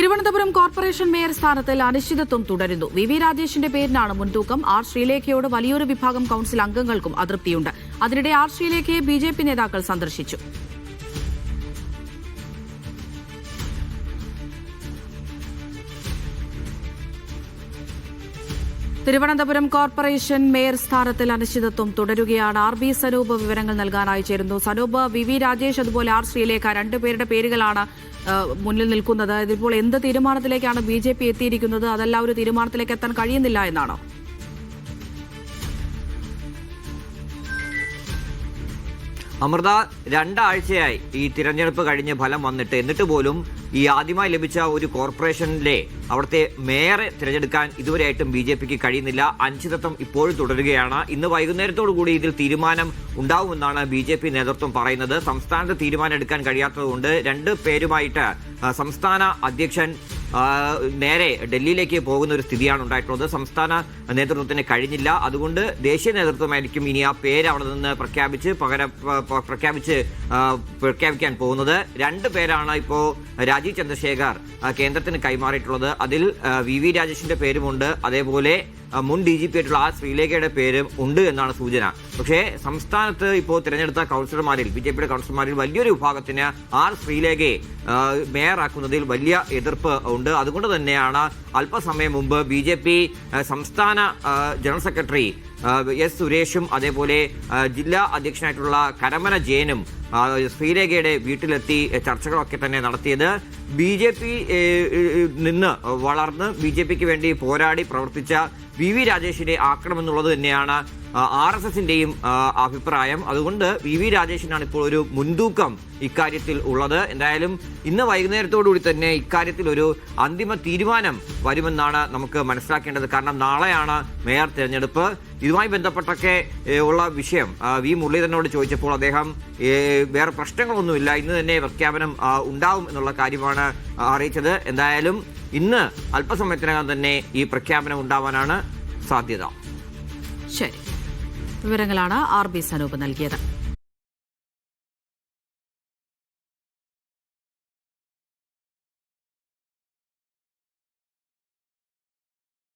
Thiruvananthapuram corporation mayor സ്ഥാനത്തിൽ അനിശ്ചിതത്വം തുടരുന്നു. V V രാജേഷിന്റെ പേരിനാണ് മുൻതൂക്കം. ആർ ശ്രീലേഖയോട് വലിയൊരു വിഭാഗം കൌൺസിൽ അംഗങ്ങൾക്കും അതൃപ്തിയുണ്ട്. അതിനിടെ ആർ ശ്രീലേഖയെ ബിജെപി നേതാക്കൾ സന്ദർശിച്ചു. തിരുവനന്തപുരം കോർപ്പറേഷൻ മേയർ സ്ഥാനത്തിൽ അനിശ്ചിതത്വം തുടരുകയാണ്. ആർ ബി സനൂപ് വിവരങ്ങൾ നൽകാനായി ചേരുന്നു. സനൂപ് വി വി രാജേഷ് അതുപോലെ ആർ ശ്രീലേഖ രണ്ടുപേരുടെ പേരുകളാണ് മുന്നിൽ നിൽക്കുന്നത്. ഇതിപ്പോൾ എന്ത് തീരുമാനത്തിലേക്കാണ് ബി ജെ പി എത്തിയിരിക്കുന്നത്? അതല്ല ഒരു തീരുമാനത്തിലേക്ക് എത്താൻ കഴിയുന്നില്ല എന്നാണോ? അമൃത രണ്ടാഴ്ചയായി ഈ തിരഞ്ഞെടുപ്പ് കഴിഞ്ഞ് ഫലം വന്നിട്ട്. എന്നിട്ട് പോലും ഈ ആദ്യമായി ലഭിച്ച ഒരു കോർപ്പറേഷനിലെ അവിടുത്തെ മേയറെ തിരഞ്ഞെടുക്കാൻ ഇതുവരെയായിട്ടും ബി ജെ പിക്ക് കഴിയുന്നില്ല. അനിശ്ചിതത്വം ഇപ്പോഴും തുടരുകയാണ്. ഇന്ന് വൈകുന്നേരത്തോടു കൂടി ഇതിൽ തീരുമാനം ഉണ്ടാവുമെന്നാണ് ബി ജെ പി നേതൃത്വം പറയുന്നത്. സംസ്ഥാനത്ത് തീരുമാനം എടുക്കാൻ കഴിയാത്തതുകൊണ്ട് രണ്ട് പേരുമായിട്ട് സംസ്ഥാന അധ്യക്ഷൻ നേരെ ഡൽഹിയിലേക്ക് പോകുന്ന ഒരു സ്ഥിതിയാണ് ഉണ്ടായിട്ടുള്ളത്. സംസ്ഥാന നേതൃത്വത്തിന് കഴിഞ്ഞില്ല. അതുകൊണ്ട് ദേശീയ നേതൃത്വമായിരിക്കും ഇനി ആ പേര് അവിടെ നിന്ന് പ്രഖ്യാപിച്ച് പകരം പ്രഖ്യാപിച്ച് പ്രഖ്യാപിക്കാൻ പോകുന്നത്. രണ്ട് പേരാണ് ഇപ്പോൾ രാജീവ് ചന്ദ്രശേഖർ കേന്ദ്രത്തിന് കൈമാറിയിട്ടുള്ളത്. അതിൽ വി വി രാജേഷിന്റെ പേരുമുണ്ട്. അതേപോലെ മുൻ ഡി ജി പി ആയിട്ടുള്ള ആ ശ്രീലേഖയുടെ പേര് ഉണ്ട് എന്നാണ് സൂചന. പക്ഷേ സംസ്ഥാനത്ത് ഇപ്പോൾ തിരഞ്ഞെടുത്ത കൗൺസിലർമാരിൽ ബി ജെ പിയുടെ കൗൺസിലർമാരിൽ വലിയൊരു വിഭാഗത്തിന് ആർ ശ്രീലേഖയെ മേയറാക്കുന്നതിൽ വലിയ എതിർപ്പ് ഉണ്ട്. അതുകൊണ്ട് തന്നെയാണ് അല്പസമയം മുമ്പ് ബി സംസ്ഥാന ജനറൽ സെക്രട്ടറി എസ് സുരേഷും അതേപോലെ ജില്ലാ അധ്യക്ഷനായിട്ടുള്ള കരമന ജയനും ശ്രീരേഖയുടെ വീട്ടിലെത്തി ചർച്ചകളൊക്കെ തന്നെ നടത്തിയത്. ബി ജെ പി നിന്ന് വളർന്ന് ബി ജെ പിക്ക് വേണ്ടി പോരാടി പ്രവർത്തിച്ച വി വി രാജേഷിനെ ആക്കണമെന്നുള്ളത് തന്നെയാണ് ആർ എസ് എസിന്റെയും അഭിപ്രായം. അതുകൊണ്ട് വി വി രാജേഷിനാണ് ഇപ്പോൾ ഒരു മുൻതൂക്കം ഇക്കാര്യത്തിൽ ഉള്ളത്. എന്തായാലും ഇന്ന് വൈകുന്നേരത്തോടുകൂടി തന്നെ ഇക്കാര്യത്തിൽ ഒരു അന്തിമ തീരുമാനം വരുമെന്നാണ് നമുക്ക് മനസ്സിലാക്കേണ്ടത്. കാരണം നാളെയാണ് മേയർ തിരഞ്ഞെടുപ്പ്. ഇതുമായി ബന്ധപ്പെട്ടൊക്കെ ഉള്ള വിഷയം വി മുരളീധരനോട് ചോദിച്ചപ്പോൾ അദ്ദേഹം വേറെ പ്രശ്നങ്ങളൊന്നുമില്ല. ഇന്ന് തന്നെ പ്രഖ്യാപനം ഉണ്ടാവും എന്നുള്ള കാര്യമാണ് അറിയിച്ചത്. എന്തായാലും ഇന്ന് അല്പസമയത്തിനകം തന്നെ ഈ പ്രഖ്യാപനം ഉണ്ടാവാനാണ് സാധ്യത. ശരി. വിവരങ്ങളാണ് ആർ ബി സനൂപ് നൽകിയത്